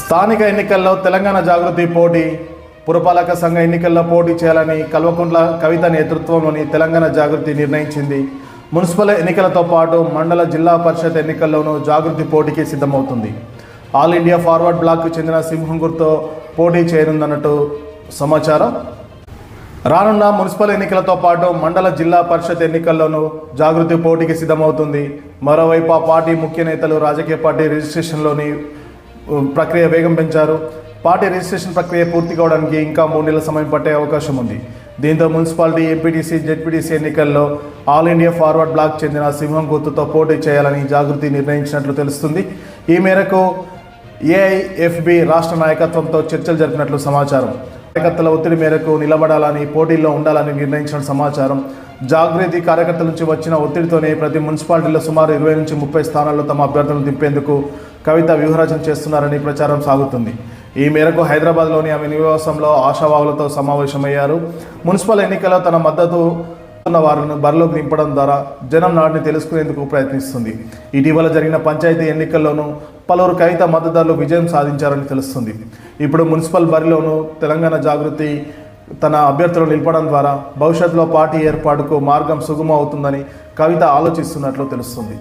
స్థానిక ఎన్నికల్లో తెలంగాణ జాగృతి పోటీ పురపాలక సంఘ ఎన్నికల్లో పోటీ చేయాలని కల్వకుంట్ల కవిత నేతృత్వంలోని తెలంగాణ జాగృతి నిర్ణయించింది. మున్సిపల్ ఎన్నికలతో పాటు మండల జిల్లా పరిషత్ ఎన్నికల్లోనూ జాగృతి పోటీకి సిద్ధమవుతుంది. ఆల్ ఇండియా ఫార్వర్డ్ బ్లాక్కు చెందిన సింహంగుర్తో పోటీ చేయనుందన్నట్టు సమాచారం. రానున్న మున్సిపల్ ఎన్నికలతో పాటు మండల జిల్లా పరిషత్ ఎన్నికల్లోనూ జాగృతి పోటీకి సిద్ధమవుతుంది. మరోవైపు ఆ పార్టీ ముఖ్య నేతలు రాజకీయ పార్టీ రిజిస్ట్రేషన్లోని ప్రక్రియ వేగం పెంచారు. పార్టీ రిజిస్ట్రేషన్ ప్రక్రియ పూర్తి కావడానికి ఇంకా మూడు నెలల సమయం పట్టే అవకాశం ఉంది. దీంతో మున్సిపాలిటీ ఎంపీటీసీ జెడ్పీటీసీ ఎన్నికల్లో ఆల్ ఇండియా ఫార్వర్డ్ బ్లాక్ చెందిన సింహం గుర్తుతో పోటీ చేయాలని జాగృతి నిర్ణయించినట్లు తెలుస్తుంది. ఈ మేరకు ఏఐఎఫ్బి రాష్ట్ర నాయకత్వంతో చర్చలు జరిపినట్లు సమాచారం. కార్యకర్తల ఒత్తిడి మేరకు నిలబడాలని పోటీల్లో ఉండాలని నిర్ణయించిన సమాచారం జాగృతి కార్యకర్తల నుంచి వచ్చిన ఒత్తిడితోనే ప్రతి మున్సిపాలిటీలో సుమారు ఇరవై నుంచి ముప్పై స్థానాల్లో తమ అభ్యర్థులను దింపేందుకు కవిత వ్యూహరచన చేస్తున్నారని ప్రచారం సాగుతుంది. ఈ మేరకు హైదరాబాద్లోని ఆమె నివాసంలో ఆశావాహులతో సమావేశమయ్యారు. మున్సిపల్ ఎన్నికల్లో తన మద్దతు ఉన్న వారిని బరిలోకి నింపడం ద్వారా జనం నాటిని తెలుసుకునేందుకు ప్రయత్నిస్తుంది. ఇటీవల జరిగిన పంచాయతీ ఎన్నికల్లోనూ పలువురు కవిత మద్దతుదారులు విజయం సాధించారని తెలుస్తుంది. ఇప్పుడు మున్సిపల్ బరిలోనూ తెలంగాణ జాగృతి తన అభ్యర్థులను నిలపడం ద్వారా భవిష్యత్తులో పార్టీ ఏర్పాటుకు మార్గం సుగమం అవుతుందని కవిత ఆలోచిస్తున్నట్లు తెలుస్తుంది.